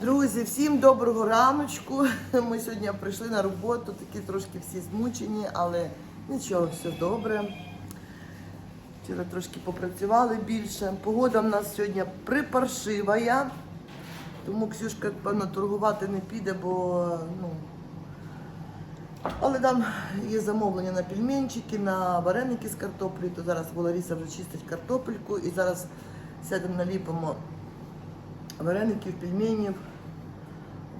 Друзі, всім доброго раночку. Ми сьогодні прийшли на роботу, такі трошки всі змучені, але нічого, все добре. Вчора трошки попрацювали більше. Погода в нас сьогодні припаршива, тому Ксюшка, певно, торгувати не піде, бо ну. Але там є замовлення на пельменчики, на вареники з картоплею, то зараз Лариса вже чистить картопельку і зараз сядемо наліпимо вареників, пельменів.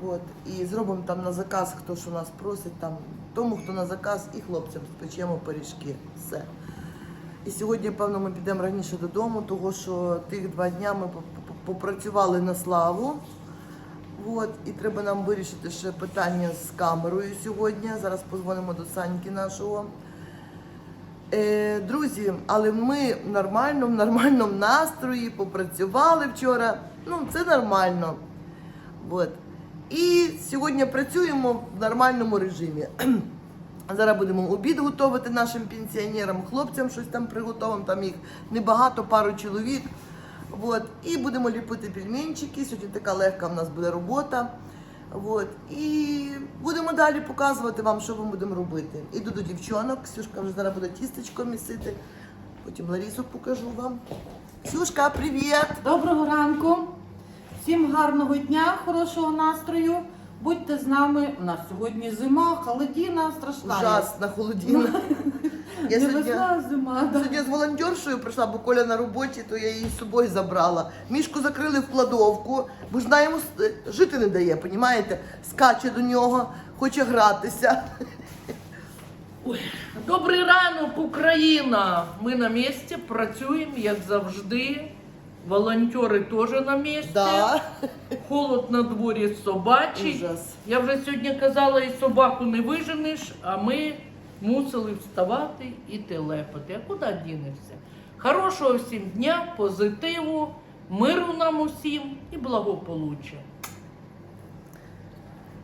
От. І зробимо там на заказ, хто що нас просить, там, тому, хто на заказ, і хлопцям спечемо пиріжки. Все. І сьогодні, певно, ми підемо раніше додому, тому що тих два дня ми поп- поп- попрацювали на славу. От, і треба нам вирішити ще питання з камерою сьогодні. Зараз позвонимо до Саньки нашого. Е, друзі, але ми в нормальному, нормальному настрої попрацювали вчора. Ну, це нормально. От. І сьогодні працюємо в нормальному режимі. Зараз будемо обід готувати нашим пенсіонерам, хлопцям щось там приготовимо, там їх небагато, пару чоловік. От. І будемо ліпити пельменчики. Сьогодні така легка в нас буде робота. От. І будемо далі показувати вам, що ми будемо робити. Іду до дівчонок. Ксюшка вже зараз буде тістечко місити. Потім Ларісу покажу вам. Ксюшка, привіт! Доброго ранку, всім гарного дня, хорошого настрою. Будьте з нами. У нас сьогодні зима, холодіна, страшна. Ужасна холодина. Я Не сьогодні, весна, а зима. Да. сьогодні з волонтершою прийшла, бо Коля на роботі, то я її з собою забрала. Мішку закрили в кладовку, бо ж вона жити не дає, понімаєте? Скаче до нього, хоче гратися. Ой, добрий ранок, Україна! Ми на місці, працюємо, як завжди. Волонтери теж на місці. Да. Холод на дворі собачий. Ужас. Я вже сьогодні казала, і собаку не виженеш, а ми мусили вставати і телепати. А куди дінешся? Хорошого всім дня, позитиву, миру нам усім і благополуччя.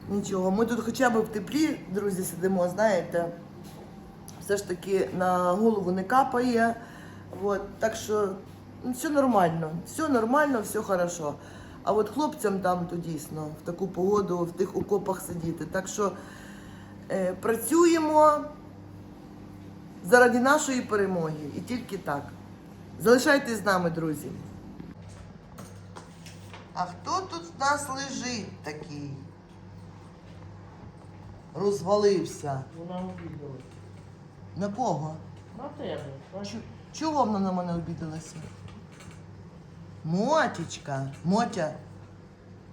Нічого, ми тут хоча б в теплі, друзі, сидимо, знаєте. Все ж таки на голову не капає. От, так що все нормально, все нормально, все хорошо. А от хлопцям там то дійсно в таку погоду, в тих окопах сидіти. Так що е, працюємо заради нашої перемоги і тільки так. Залишайтесь з нами, друзі. А хто тут в нас лежить такий? Розвалився. Вона обідалась. На кого? На тебе. Чого вона на мене обідалася? Мотічка, Мотя,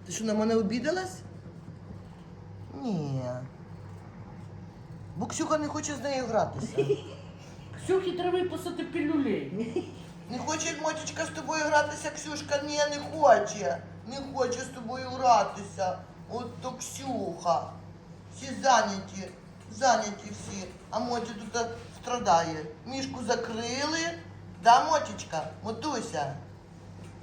ти що на мене обідалась? Ні. Бо Ксюха не хоче з нею гратися. Ксюхі треба виписати пілюлей. Не хоче Мотічка з тобою гратися, Ксюшка? Ні, не хоче. Не хоче з тобою гратися. От то Ксюха. Всі зайняті, зайняті всі. А Мотя тут страдає. Мішку закрили. Да, Мотічка? Мотуся.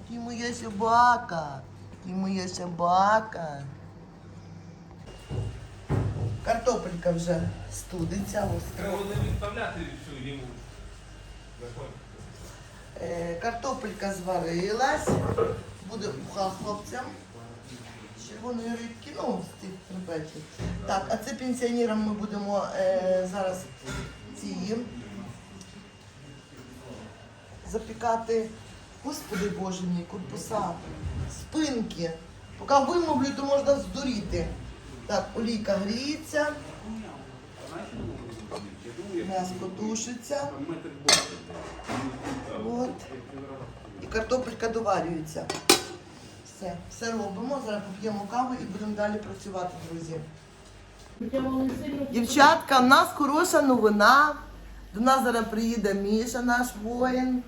Ти моя собака. Ти моя собака. Картопелька вже студиться. ось. Треба не відправляти всю йому. Е, Картопелька зварилась, буде уха хлопцям. Червоної рибки, ну, з тих хребетів. Так, а це пенсіонерам ми будемо е, зараз ці запікати. Господи Боже мій, корпуса, спинки. Поки вимовлю, то можна здуріти. Так, олійка гріється, м'ясо тушиться. От. І картопелька доварюється. Все, все робимо. Зараз поп'ємо каву і будемо далі працювати, друзі. Дівчатка, в нас хороша новина. До нас зараз приїде Міша, наш воїн,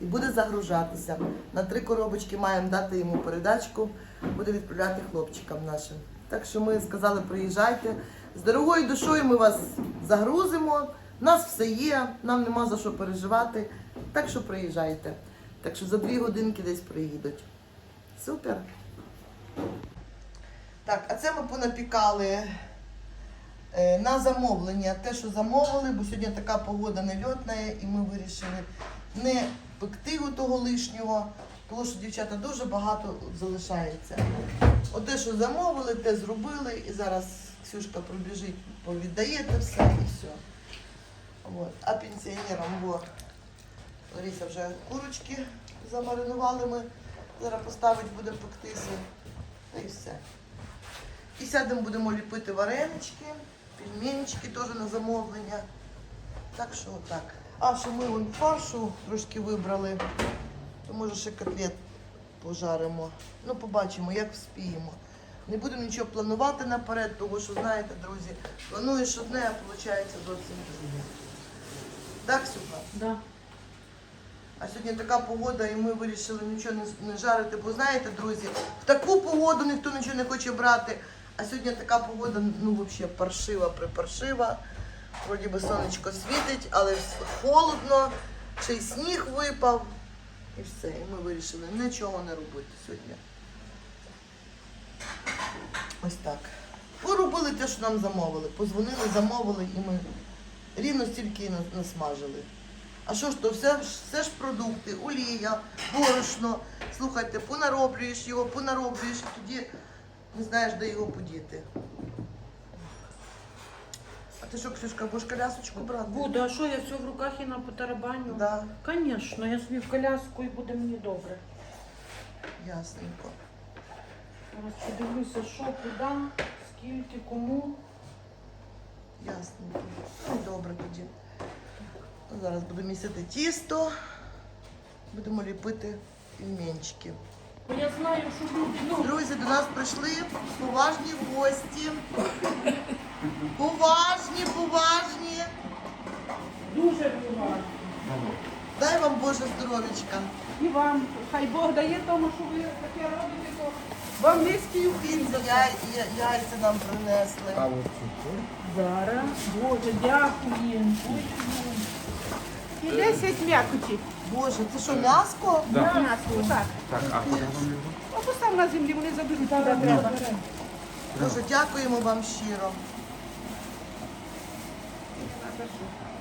і буде загружатися. На три коробочки маємо дати йому передачку, буде відправляти хлопчикам нашим. Так що ми сказали, приїжджайте. З дорогою душою ми вас загрузимо. У нас все є, нам нема за що переживати. Так що приїжджайте. Так що за дві годинки десь приїдуть. Супер. Так, а це ми понапікали е, на замовлення. Те, що замовили, бо сьогодні така погода нельотна, і ми вирішили не пекти того лишнього, Тому що дівчата дуже багато залишається. Те, що замовили, те зробили, і зараз Ксюшка пробіжить, повіддаєте все і все. От. А пенсіонерам, во, Лариса вже курочки замаринували ми. Зараз поставить, буде пектися. Та і все. І сядемо, будемо ліпити варенички, пельменчики теж на замовлення. Так що так. А що ми вон фаршу трошки вибрали, то може ще котлет пожаримо. Ну, побачимо, як вспіємо. Не будемо нічого планувати наперед, тому що, знаєте, друзі, плануєш одне, а виходить зовсім друге. Так, Ксюха? Да. А сьогодні така погода, і ми вирішили нічого не, не жарити. Бо знаєте, друзі, в таку погоду ніхто нічого не хоче брати. А сьогодні така погода, ну взагалі паршива, припаршива. Вроді би сонечко світить, але холодно, ще й сніг випав. І все. І ми вирішили нічого не робити сьогодні. Ось так. Поробили те, що нам замовили. Позвонили, замовили, і ми рівно стільки насмажили. А що ж то, все, все ж продукти, олія, борошно. Слухайте, понароблюєш його, понароблюєш, тоді не знаєш, де його подіти. Ти що, Ксюшка, будеш колясочку брати? Буду, а що я все в руках і на потарабаню? Да, Звісно, я собі в коляску і буде мені добре. ясненько. Зараз подивлюся, що куди, скільки, кому. Ясненько. Ну, добре тоді. Зараз буду місити тісто. Будемо ліпити пельменчики. Я знаю, що люди, ну, Друзі, до нас прийшли поважні гості. Поважні, поважні. дуже поважно. Дай вам Боже здоров'ячка. І вам, хай Бог дає тому, що ви таке робите, то вам низький яй, я- яйця нам принесли. Зараз, Боже, дякую. І 10 м'якоті. Боже, це що, м'яско? На нас, отак. Так, а куди вам його? А постав на землі, вони заберуть куди треба. Боже, дякуємо вам щиро.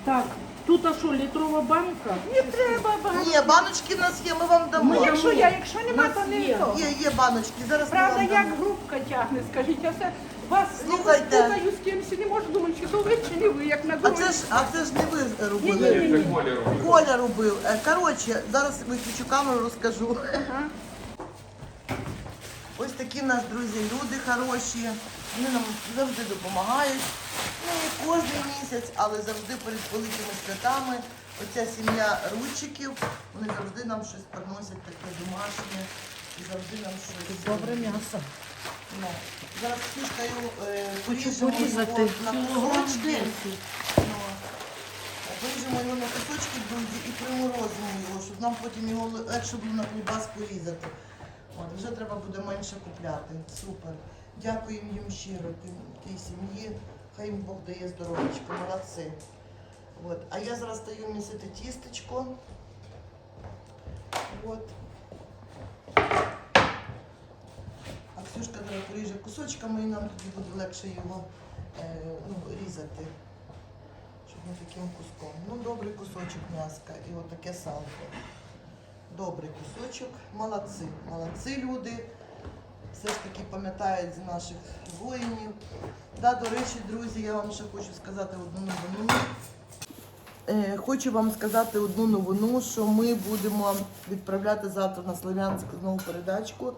Так, тут а що, літрова банка? Не треба банка. Ні, баночки в нас є, ми вам дамо. Ну, якщо я, якщо нема, то не то. Є, є баночки, зараз ми Правда, вам як дамо. групка тягне, скажіть, я все вас Слухайте. путаю з кимось, і не можу думати, чи то ви, чи не ви, як на А дорозі. це ж, а це ж не ви робили. ні, ні. Коля. Коля робив. Е, Коротше, зараз виключу камеру, розкажу. Ага. Ось такі в нас друзі, люди хороші. Вони нам завжди допомагають. Ну, не кожен місяць, але завжди перед великими святами. Оця сім'я ручиків, вони завжди нам щось приносять таке домашнє і завжди нам щось. Добре м'ясо. Ну, зараз фішкою е, поріжемо порізати його на кусочки. Ну, Поріжемо його на кусочки, друзі, і приморозимо його, щоб нам потім його легше було на колбаску різати. От, вже треба буде менше купляти. Супер. Дякуємо їм щиро, тій сім'ї. Хай їм Бог дає здоров'ячко, молодці. От. А я зараз стаю місити тістечко. От. А Ксюшка зараз поріже кусочками і нам тоді буде легше його е, ну, різати. Щоб не таким куском. Ну, добрий кусочок м'яска і отаке салко. Добрий кусочок. Молодці. Молодці люди. Все ж таки пам'ятають за наших воїнів. Да, до речі, друзі, я вам ще хочу сказати одну новину. Е, Хочу вам сказати одну новину, що ми будемо відправляти завтра на Слов'янськ знову передачку.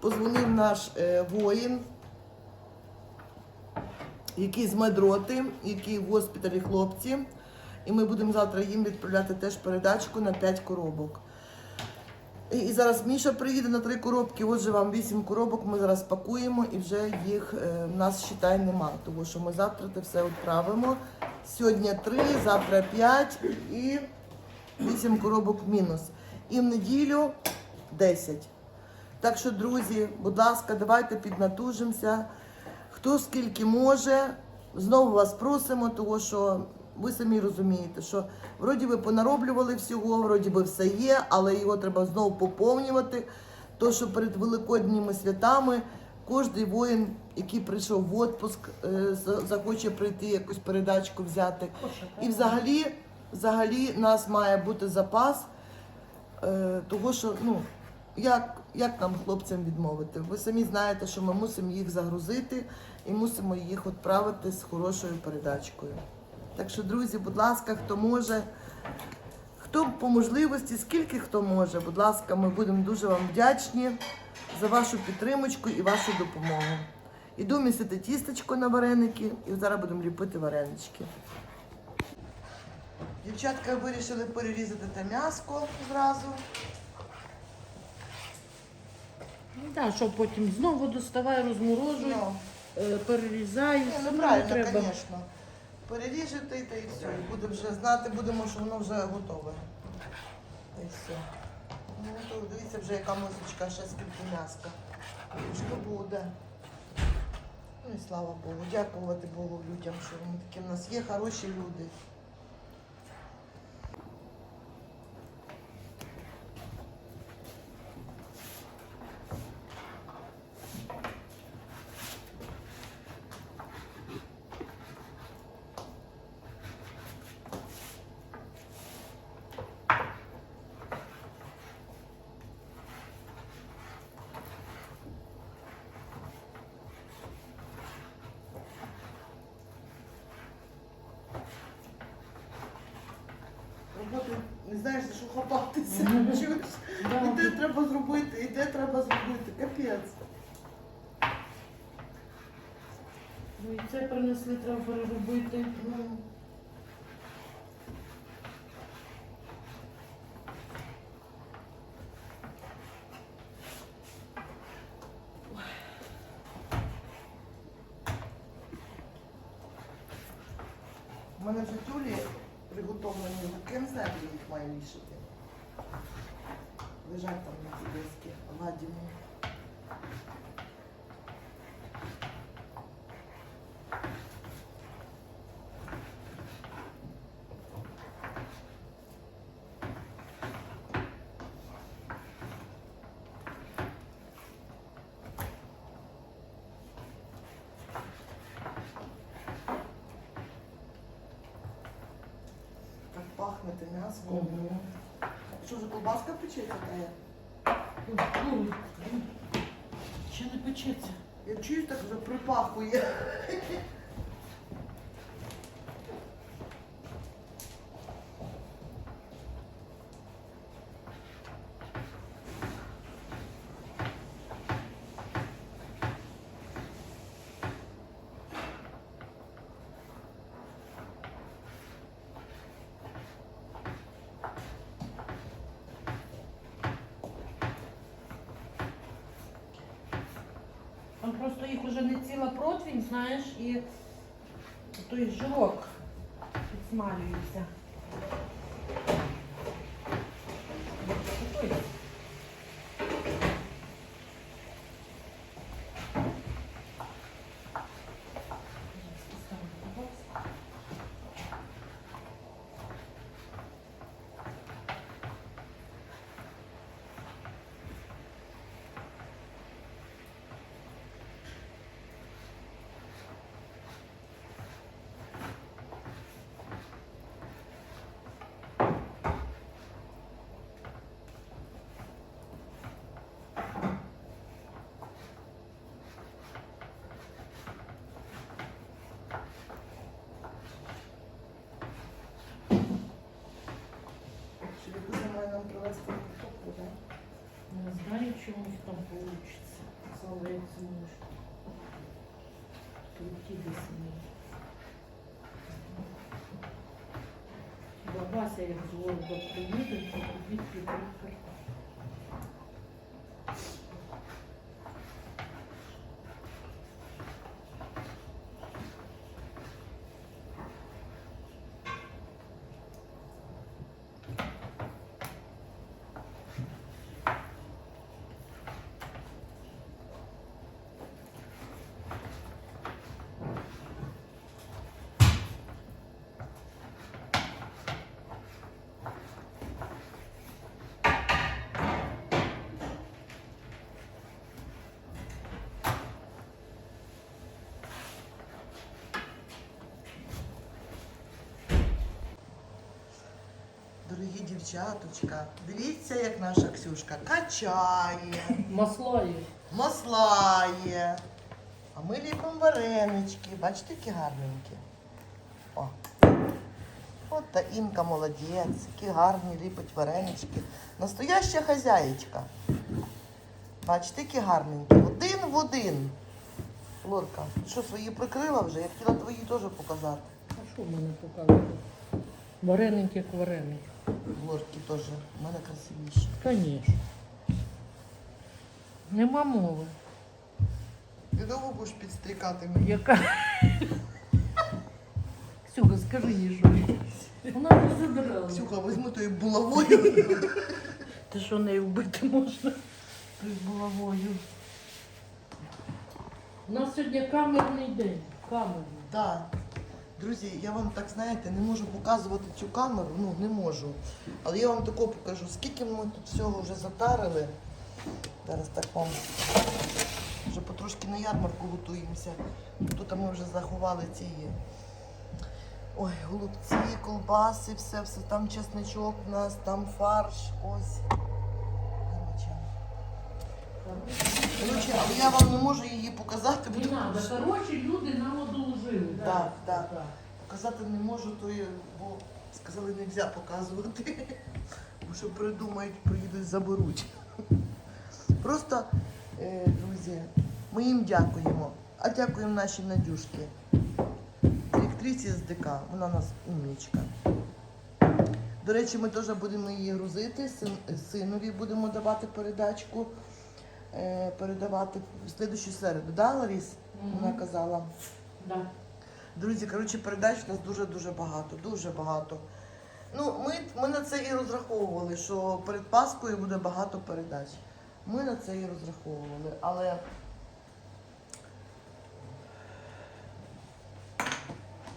Позвонив наш е, воїн, який з медроти, який в госпіталі хлопці. І ми будемо завтра їм відправляти теж передачку на 5 коробок. І, зараз Міша приїде на 3 коробки, отже вам 8 коробок ми зараз пакуємо і вже їх е, в нас считай нема, тому що ми завтра це все відправимо. Сьогодні 3, завтра 5 і 8 коробок мінус. І в неділю 10. Так що, друзі, будь ласка, давайте піднатужимося. Хто скільки може, знову вас просимо, тому що ви самі розумієте, що вроді ви понароблювали всього, вроді би все є, але його треба знову поповнювати. То, що перед великодніми святами кожен воїн, який прийшов в відпуск, е, захоче прийти якусь передачку взяти. І взагалі, взагалі нас має бути запас, е, того, що ну, як, як нам хлопцям відмовити? Ви самі знаєте, що ми мусимо їх загрузити і мусимо їх відправити з хорошою передачкою. Так що, друзі, будь ласка, хто може, хто по можливості, скільки хто може, будь ласка, ми будемо дуже вам вдячні за вашу підтримочку і вашу допомогу. Іду місити тістечко на вареники і зараз будемо ліпити варенички. Дівчатка вирішили перерізати те м'яско зразу. Так, що потім знову доставай, розморожуй, Ну, е, перерізай. ні, ну Самому правильно, треба. звісно. Переріжете та і все. І будемо вже знати, будемо, що воно вже готове. І все. Ну, то дивіться вже, яка мисочка, ще скільки м'яска. Що буде. Ну і слава Богу. Дякувати Богу людям, що вони такі в нас є хороші люди. Роботи не знаєш, за що хапатися. Чуєш? Да. І де треба зробити, і де треба зробити. Капець. Ну і це принесли, треба переробити. Ну, У мене вже тюлі приготовлені луки, не знаю, де їх маю вішати. Лежать там на цій досці, ладіні. Так пахне те м'ясо. Ого. Що вже колбаска печеться тає? Ну, Ще не печеться. Я чую, так вже припахує. Там просто їх уже не ціла противень, знаєш, і той жирок підсмалюється. Ой. Чи має нам привезти картоплю, так? Не знаю, чи у них там получится. Славляется муж. Крути до семи. Бабася, як з города приїде, то купить приїхати. Дорогі дівчаточка, дивіться, як наша Ксюшка качає, Масла є. маслає. А ми ліпимо варенички. Бачите, які гарненькі. О. От та Інка молодець, які гарні ліпить варенички. Настояща хазяєчка. Бачите, які гарненькі. Один в один. Лорка, ти що свої прикрила вже? Я хотіла твої теж показати. А що в мене показує? Вареники як вареники. Лорки теж. У мене красивіші. Звісно. Нема мови. Ти довго будеш підстрікати мені? Яка? Ксюха, скажи їй щось. Вона не задрала. Ксюха, візьми тою булавою. Ти що нею вбити можна? Тою булавою. У нас сьогодні камерний день. Камерний. Так. Друзі, я вам так знаєте, не можу показувати цю камеру, ну не можу. Але я вам тако покажу, скільки ми тут всього вже затарили. Зараз так вам вже потрошки на ярмарку готуємося. Тут ми вже заховали ці. Ой, голубці, колбаси, все, все. Там чесничок у нас, там фарш, ось. Короче. Але я вам не можу її показати, Не треба. Коротше, люди нам одолжили. Так, так. Показати не можу, то я, бо сказали, не можна показувати. Бо що придумають, приїдуть, заберуть. Просто, е, друзі, ми їм дякуємо. А дякуємо нашій Надюшці, директриці з ДК. Вона у нас умнічка. До речі, ми теж будемо її грузити, син, синові будемо давати передачку, е, передавати в слідущу середу, да, Ларіс? Вона казала. Да. Друзі, коротше, передач у нас дуже-дуже багато, дуже багато. Ну, ми, ми на це і розраховували, що перед Паскою буде багато передач. Ми на це і розраховували, але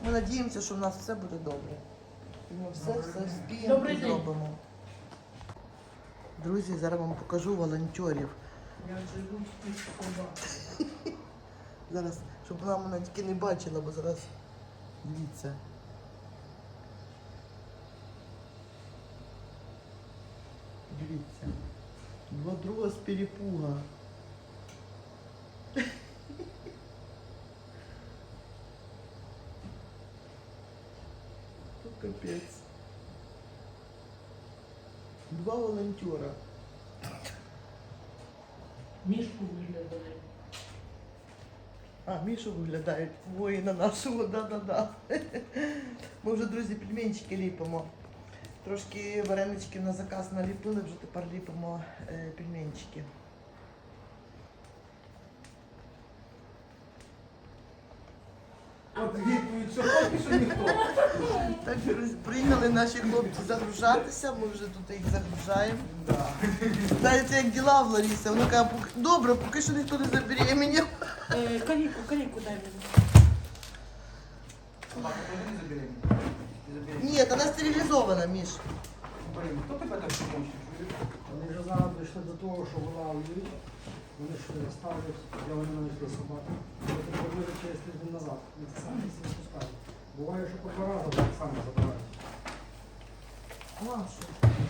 ми надіємося, що в нас все буде добре. І ми все, все Добрий і зробимо. Друзі, зараз вам покажу волонтерів. Я живу в. Зараз, щоб вона мене тільки не бачила, бо зараз дивіться. Дивіться. Два друга з перепуга. Ну, Капець. Два волонтера. Мішку. А, Мішу виглядають воїна нашого, да-да-да. Ми вже, друзі, пельменчики ліпимо. Трошки варенички на заказ наліпили, вже тепер ліпимо е, пельменчики. От відповідь, що поки що ніхто. Так, друзі, приїхали наші хлопці загружатися, ми вже тут їх загружаємо. Знаєте, як діла в Ларісі? Вона каже, «Поки- добре, поки що ніхто не забеременів. Е, Каліку, каліку дай мені. Собака не? Не. Ні, вона стерилізована, Міш. Блин, хто тебе так помощник? Вони вже зараз дійшли до того, що вона уїде, вони ж ставлять, я вони знайшли собаку. Вони приблизно через тиждень назад. Вони це самі всі пускають. Буває, що по два рази так само забирають. А.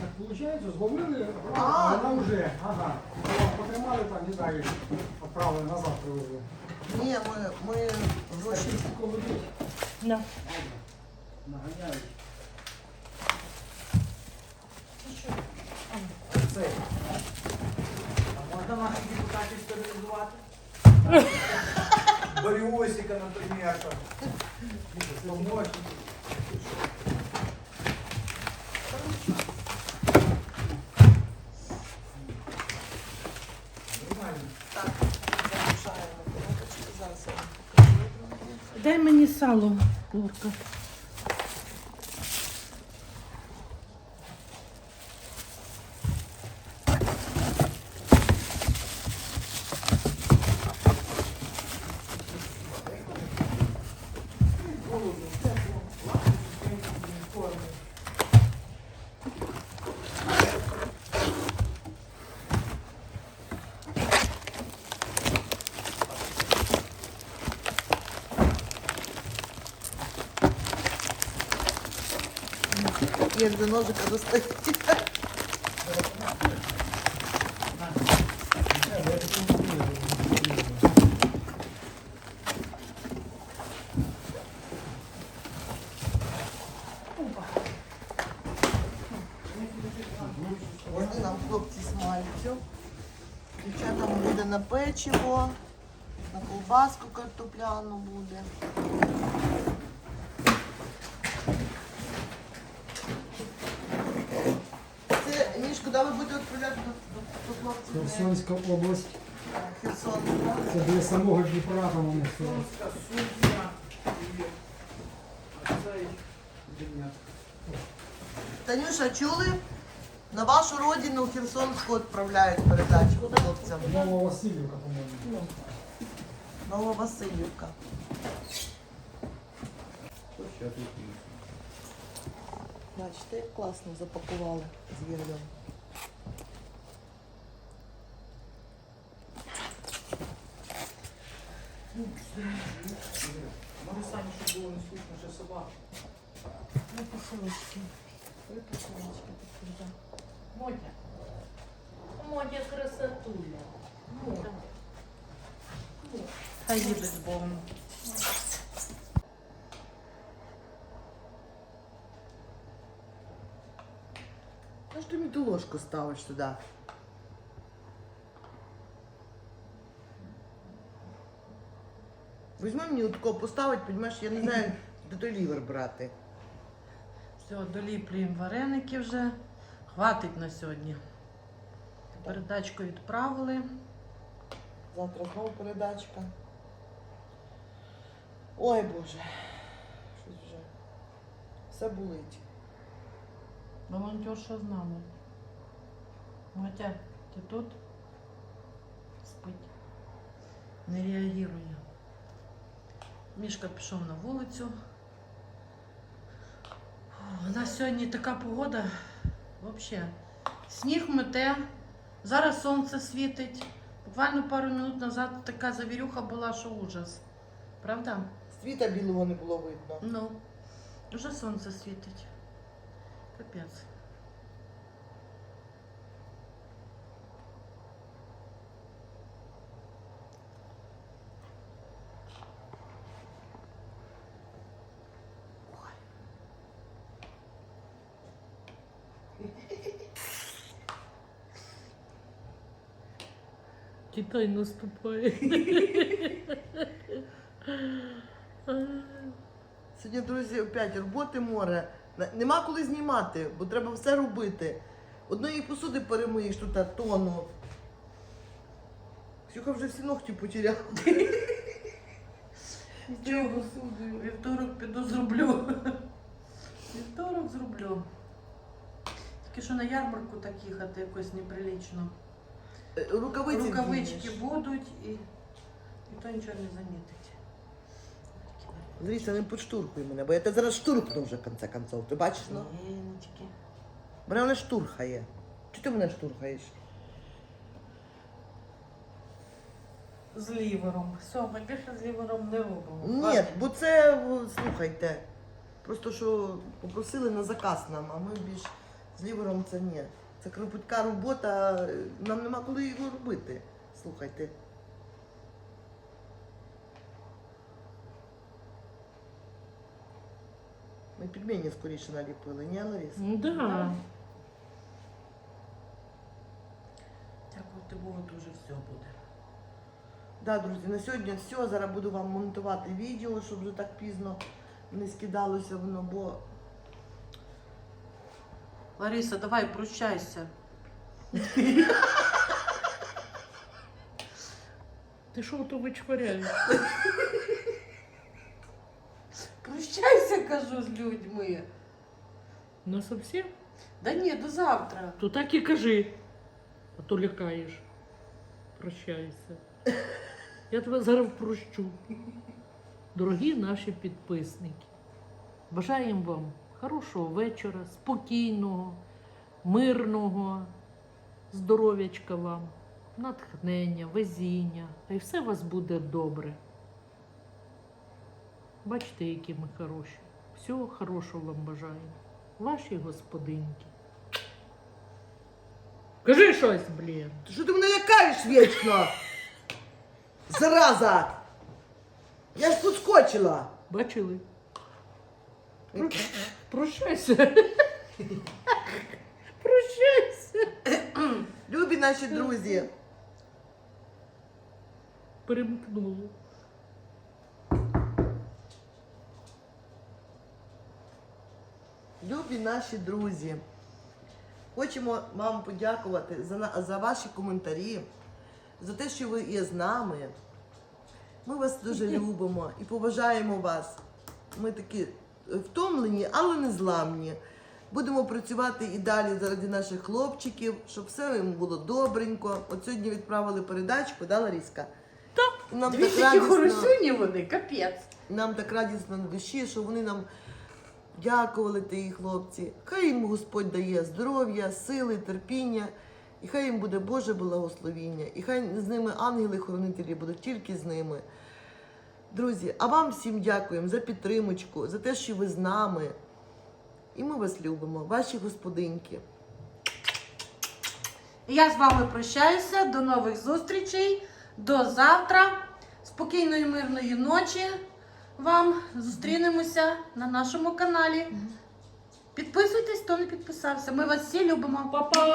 Так виходить, зловили, А. вона вже, ага. Потримали там, не знаю, відправили назад привезли. Ні, ми, ми гроші. Колодить, Да. наганяють. Це. А можна наших депутатів стерилізувати? Боріосика, наприклад. Помощник. Так, загружаємо коробочки. Зараз я. Дай мені сало, Лорка. Ні, до ножика достає. Вони нам хлопці смальцю. Дівчатам буде на печиво, на ковбаску картопляну буде. Це ніж, куди ви будете відправляти до, до, до хлопців? Херсонська область, Херсон. це біля самого Дніпра там вони все. Сумська, суддя і цей Танюша, чули? На вашу родину Херсонську відправляють передачу хлопцям. Нововасильівка, по-моєму. Нововасильівка. Бачите, як класно запакували з вір'ям. Марусані, щоб було не слышно, що собака. Ну, посилочки. Ой, посилочки такі, да. Мотя. Мотя красотуля. Мотя. Хай їде з Богом. Ну ж ти мені ту ложку ставиш туди? Візьми мені отако поставить, розумієш, я не знаю, де той лівер брати. Все, доліплюємо вареники вже. Хватить на сьогодні. Передачку відправили. Завтра знову передачка. Ой Боже. Щось вже. Все болить. Волонтерша з нами. Мотя, ти тут? Спить. Не реагує. Мішка пішов на вулицю. У нас сьогодні така погода. Взагалі. Сніг мете, зараз сонце світить. Буквально пару минут назад така завірюха була, що ужас. Правда? Світа білого не було видно. Ну, вже сонце світить. Капець. Китай наступає. Сьогодні, друзі, опять роботи море. Нема коли знімати, бо треба все робити. Одної посуди перемиєш тут а, тонну. Ксюха вже всі ногті потеряла. Нічого, вівторок піду зроблю. Вівторок зроблю. Тільки що на ярмарку так їхати якось неприлічно. Рукавиці. Рукавички вдінеш. будуть і, і то нічого не замітить. Дивіться, не підштурхуй мене, бо я тебе зараз штурхну вже в кінці концов. Ти бачиш, ну? Єнечки. Мене вона штурхає. Чи ти мене штурхаєш? З лівером. Все, ми більше з лівером не робимо. Ні, Хватить. бо це, слухайте, просто що попросили на заказ нам, а ми більш з лівером це ні. Це кропітка робота, нам нема коли його робити. Слухайте. Ми пельмені скоріше наліпили, ні, Ларіс? Да. Дякувати Богу, дуже все буде. Да, друзі, на сьогодні все. Зараз буду вам монтувати відео, щоб вже так пізно не скидалося воно, бо Лариса, давай прощайся. Ти що то вичваряєш? Прощайся, кажу з людьми. Ну совсем? Да ні, до завтра. То так і кажи, а то лякаєш. Прощайся. Я тебе зараз прощу. Дорогі наші підписники, бажаємо вам хорошого вечора, спокійного, мирного, здоров'ячка вам, натхнення, везіння, та й все у вас буде добре. Бачите, які ми хороші. Всього хорошого вам бажаємо. ваші господинки. Кажи щось, блін. Ти Що ти мене лякаєш вічно? Зараза! Я ж тут скочила. Бачили? Прощайся. Прощайся. Любі наші друзі. Перемкнуло. Любі наші друзі, хочемо вам подякувати за, за ваші коментарі, за те, що ви є з нами. Ми вас дуже любимо і поважаємо вас. Ми такі втомлені, але не зламні. Будемо працювати і далі заради наших хлопчиків, щоб все їм було добренько. От сьогодні відправили передачку, да, Ларіска? Так. Нам так Дві такі радісно. вони, капець. Нам так радісно на душі, що вони нам дякували ті хлопці. Хай їм Господь дає здоров'я, сили, терпіння, і хай їм буде Боже благословіння, і хай з ними ангели-хоронителі будуть тільки з ними. Друзі, а вам всім дякуємо за підтримочку, за те, що ви з нами. І ми вас любимо, ваші господинки. Я з вами прощаюся. До нових зустрічей. До завтра. Спокійної мирної ночі вам. Зустрінемося на нашому каналі. Підписуйтесь, хто не підписався. Ми вас всі любимо. Па-па!